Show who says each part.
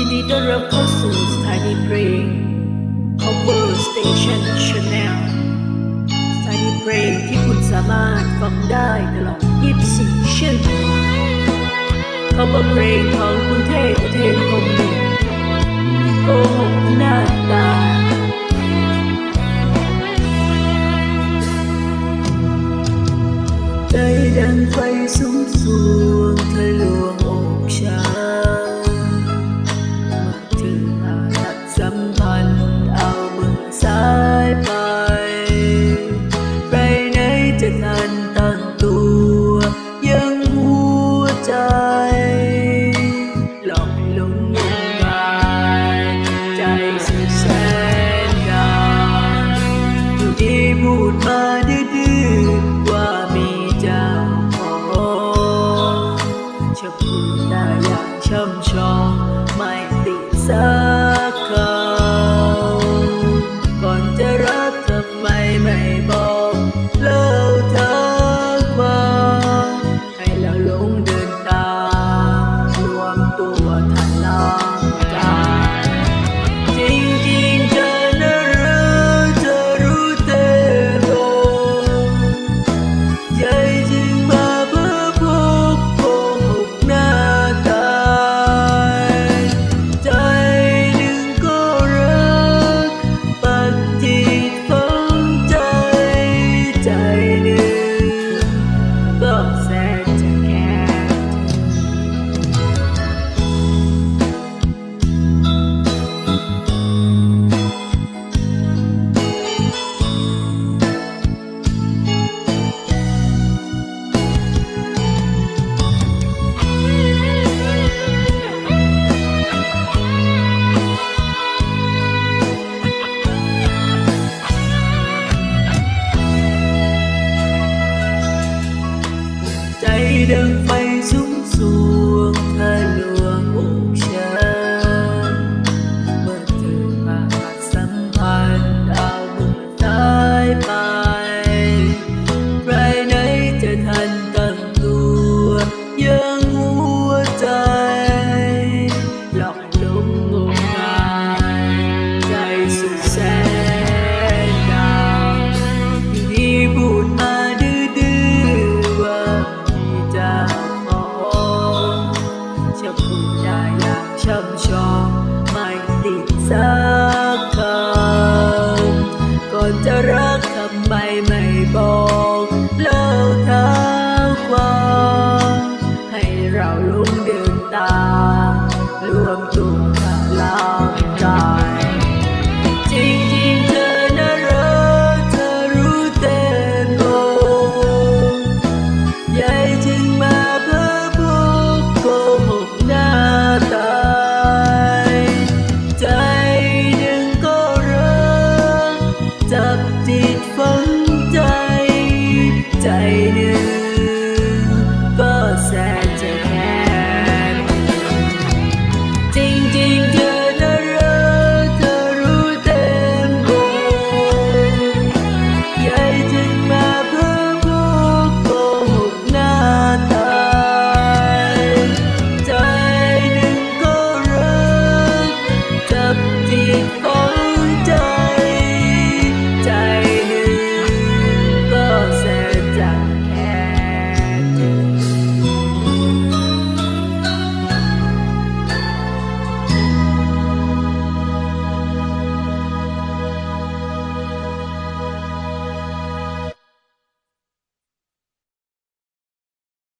Speaker 1: ยินดีต้อนรับเข้าสู่สถานีเพลง Cover Station Channel สถานีเพลงที่คุณสามารถฟังได้ตลอด 24 ชั่วโมง Cover เพลงของคุณเทพเทพคมหนึ่งโกหกหน้าตาได้ดังไฟสูงสูง freedom lại làm trầm trò mày tìm ra ใจหนึ่งก็แสนจะแค้จริงๆเธอน่ารักเธอรู้เต็มอกใหญ่ถึงมาเพื่อพกกหกหน้าตายใจหนึ่งก็รักจับจิต